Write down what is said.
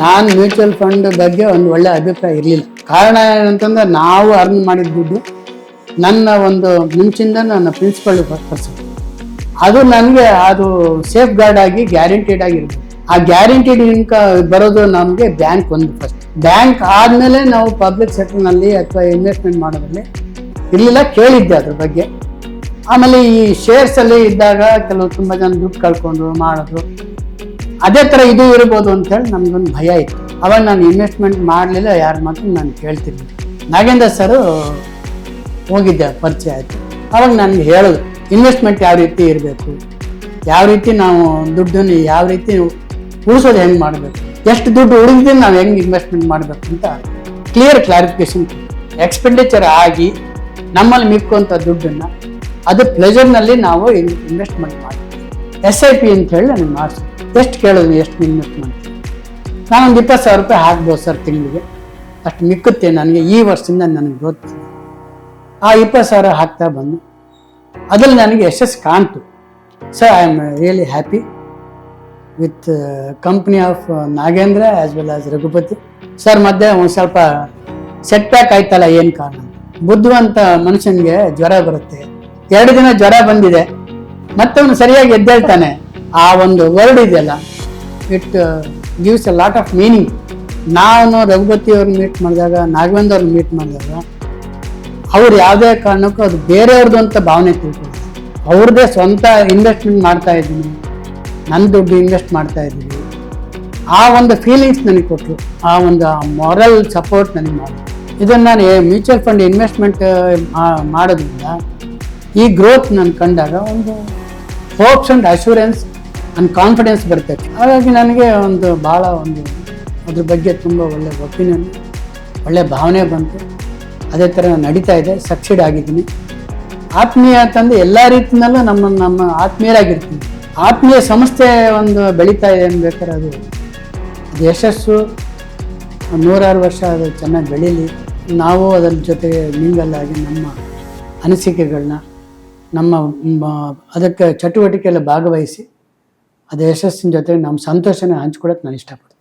ನಾನು mutual fund ಬಗ್ಗೆ ಒಂದು ಒಳ್ಳೆ ಅಭಿಪ್ರಾಯ ಇರಲಿಲ್ಲ. ಕಾರಣ ಏನಂತಂದ್ರೆ ನಾವು ಅರ್ನ್ ಮಾಡಿದ ದುಡ್ಡು ನನ್ನ ಒಂದು ಮುಂಚಿಂದ ನನ್ನ ಪ್ರಿನ್ಸಿಪಲ್ ಪರ್ಸನ್ ಅದು ನನಗೆ ಅದು ಸೇಫ್ ಗಾರ್ಡ್ ಆಗಿ ಗ್ಯಾರಂಟಿಡ್ ಆಗಿರುತ್ತೆ. ಆ ಗ್ಯಾರಂಟಿಡ್ ಇನ್ಕ ಬರೋದು ನಮಗೆ ಬ್ಯಾಂಕ್ ಒಂದು ಫಸ್ಟ್ ಬ್ಯಾಂಕ್ ಆದಮೇಲೆ ನಾವು ಪಬ್ಲಿಕ್ ಸೆಕ್ಟರ್ನಲ್ಲಿ ಅಥವಾ ಇನ್ವೆಸ್ಟ್ಮೆಂಟ್ ಮಾಡೋದ್ರಲ್ಲಿ ಇರಲಿಲ್ಲ, ಕೇಳಿದ್ದೆ ಅದ್ರ ಬಗ್ಗೆ. ಆಮೇಲೆ ಈ ಶೇರ್ಸಲ್ಲಿ ಇದ್ದಾಗ ಕೆಲವು ತುಂಬ ಜನ ದುಡ್ಡು ಕಳ್ಕೊಂಡ್ರು, ಮಾಡಿದ್ರು. ಅದೇ ಥರ ಇದು ಇರ್ಬೋದು ಅಂತ ಹೇಳಿ ನಮ್ಗೊಂದು ಭಯ ಇತ್ತು. ಅವಾಗ ನಾನು ಇನ್ವೆಸ್ಟ್ಮೆಂಟ್ ಮಾಡಲಿಲ್ಲ, ಯಾರು ಮಾತ್ರ ನಾನು ಕೇಳ್ತಿರ್ಲಿಲ್ಲ. ನಾಗೇಂದ್ರ ಸರು ಹೋಗಿದ್ದೆ, ಪರಿಚಯ ಆಯಿತು. ಅವಾಗ ನನಗೆ ಹೇಳೋದು ಇನ್ವೆಸ್ಟ್ಮೆಂಟ್ ಯಾವ ರೀತಿ ಇರಬೇಕು, ಯಾವ ರೀತಿ ನಾವು ದುಡ್ಡನ್ನು ಯಾವ ರೀತಿ ಉಳಿಸೋದು ಹೆಂಗೆ ಮಾಡಬೇಕು, ಎಷ್ಟು ದುಡ್ಡು ಉಳಿದಿದೆ ನಾವು ಹೆಂಗೆ ಇನ್ವೆಸ್ಟ್ಮೆಂಟ್ ಮಾಡಬೇಕು ಅಂತ ಕ್ಲಿಯರ್ ಕ್ಲಾರಿಫಿಕೇಶನ್ ಎಕ್ಸ್ಪೆಂಡಿಚರ್ ಆಗಿ ನಮ್ಮಲ್ಲಿ ಮಿಕ್ಕುವಂಥ ದುಡ್ಡನ್ನು ಅದು ಪ್ಲೆಜರ್ನಲ್ಲಿ ನಾವು ಇನ್ವೆಸ್ಟ್ಮೆಂಟ್ ಮಾಡ್ತೀವಿ. ಎಸ್ ಐ ಪಿ ಅಂತ ಹೇಳಿ ನನಗೆ ಮಾಡಿಸಿ ಎಷ್ಟು ಕೇಳಿದ್ವಿ ಎಷ್ಟು ಇನ್ವೆಸ್ಟ್ ಮಾಡ್ತೀನಿ. ನಾನೊಂದು ಇಪ್ಪತ್ತು ಸಾವಿರ ರೂಪಾಯಿ ಹಾಕ್ಬೋದು ಸರ್ ತಿಂಗಳಿಗೆ. ಅಷ್ಟು ಮಿಕ್ಕುತ್ತೆ ನನಗೆ, ಈ ವರ್ಷದಿಂದ ನನಗೆ ಗೊತ್ತು ಆ ಇಪ್ಪತ್ತು ಸಾವಿರ ಹಾಕ್ತಾ ಬಂದು, ಅದರಲ್ಲಿ ನನಗೆ ಯಶಸ್ಸು ಕಾಣ್ತು. Sir I am really happy with company of Nagendra as well as Raghupati. Sir ಮಧ್ಯೆ ಒಂದು ಸ್ವಲ್ಪ ಸೆಟ್ ಬ್ಯಾಕ್ ಆಯ್ತಲ್ಲ, ಏನು ಕಾರಣ ಬುದ್ಧಿವಂತ ಮನುಷ್ಯನಿಗೆ ಜ್ವರ ಬರುತ್ತೆ. ಎರಡು ದಿನ ಜ್ವರ ಬಂದಿದೆ. ಮತ್ತೆ ಅವನು ಸರಿಯಾಗಿ ಎದ್ದೇಳ್ತಾನೆ. ಆ ಒಂದು ವರ್ಡ್ ಇದೆಯಲ್ಲ it gives a lot of meaning ನಾನು ರಘುಪತಿ ಅವ್ರನ್ನ ಮೀಟ್ ಮಾಡಿದಾಗ ನಾಗವೇಂದ್ರ ಅವ್ರನ್ನ ಮೀಟ್ ಮಾಡಿದಾಗ, ಅವ್ರು ಯಾವುದೇ ಕಾರಣಕ್ಕೂ ಅದು ಬೇರೆಯವ್ರದ್ದು ಅಂತ ಭಾವನೆ ತಿಳ್ಕೊಳ್ತಾರೆ ಅವ್ರದ್ದೇ ಸ್ವಂತ ಇನ್ವೆಸ್ಟ್ಮೆಂಟ್ ಮಾಡ್ತಾ ಇದ್ದೀನಿ. ನನ್ನ ದುಡ್ಡು ಇನ್ವೆಸ್ಟ್ ಮಾಡ್ತಾ ಇದ್ದೀನಿ. ಆ ಒಂದು ಫೀಲಿಂಗ್ಸ್ ನನಗೆ ಕೊಟ್ಟರು ಆ ಒಂದು ಮೊರಲ್ ಸಪೋರ್ಟ್ ನನಗೆ ಮಾಡಿ ಇದನ್ನು ನಾನು ಮ್ಯೂಚುವಲ್ ಫಂಡ್ ಇನ್ವೆಸ್ಟ್ಮೆಂಟ್ ಮಾಡೋದ್ರಿಂದ, ಈ ಗ್ರೋತ್ ನಾನು ಕಂಡಾಗ ಒಂದು hopes and assurance and confidence ಬರ್ತೈತೆ. ಹಾಗಾಗಿ ನನಗೆ ಒಂದು ಭಾಳ ಒಂದು ಅದ್ರ ಬಗ್ಗೆ ತುಂಬ ಒಳ್ಳೆ ಒಪಿನಿಯನ್ ಒಳ್ಳೆ ಭಾವನೆ ಬಂತು. ಅದೇ ಥರ ನಡೀತಾ ಇದೆ ಸಕ್ಸೀಡ್ ಆಗಿದ್ದೀನಿ. ಆತ್ಮೀಯ ಅಂತಂದು ಎಲ್ಲ ರೀತಿಯಲ್ಲೂ ನಮ್ಮ ನಮ್ಮ ಆತ್ಮೀಯರಾಗಿರ್ತೀನಿ ಆತ್ಮೀಯ ಸಂಸ್ಥೆ ಒಂದು ಬೆಳೀತಾ ಇದೆ ಅನ್ಬೇಕಾದ್ರೆ ಅದು ಅದು ಯಶಸ್ಸು. ನೂರಾರು ವರ್ಷ ಅದು ಚೆನ್ನಾಗಿ ಬೆಳೀಲಿ. ನಾವು ಅದರ ಜೊತೆಗೆ ಮಿಂಗಲ್ಲಾಗಿ ನಮ್ಮ ಅನಿಸಿಕೆಗಳನ್ನ ನಮ್ಮ ಅದಕ್ಕೆ ಚಟುವಟಿಕೆಯಲ್ಲಿ ಭಾಗವಹಿಸಿ ಅದು ಯಶಸ್ಸಿನ ಜೊತೆ ನಮ್ಮ ಸಂತೋಷನ ಹಂಚ್ಕೊಳಕ್ಕೆ ನಾನು ಇಷ್ಟಪಡ್ತೀನಿ.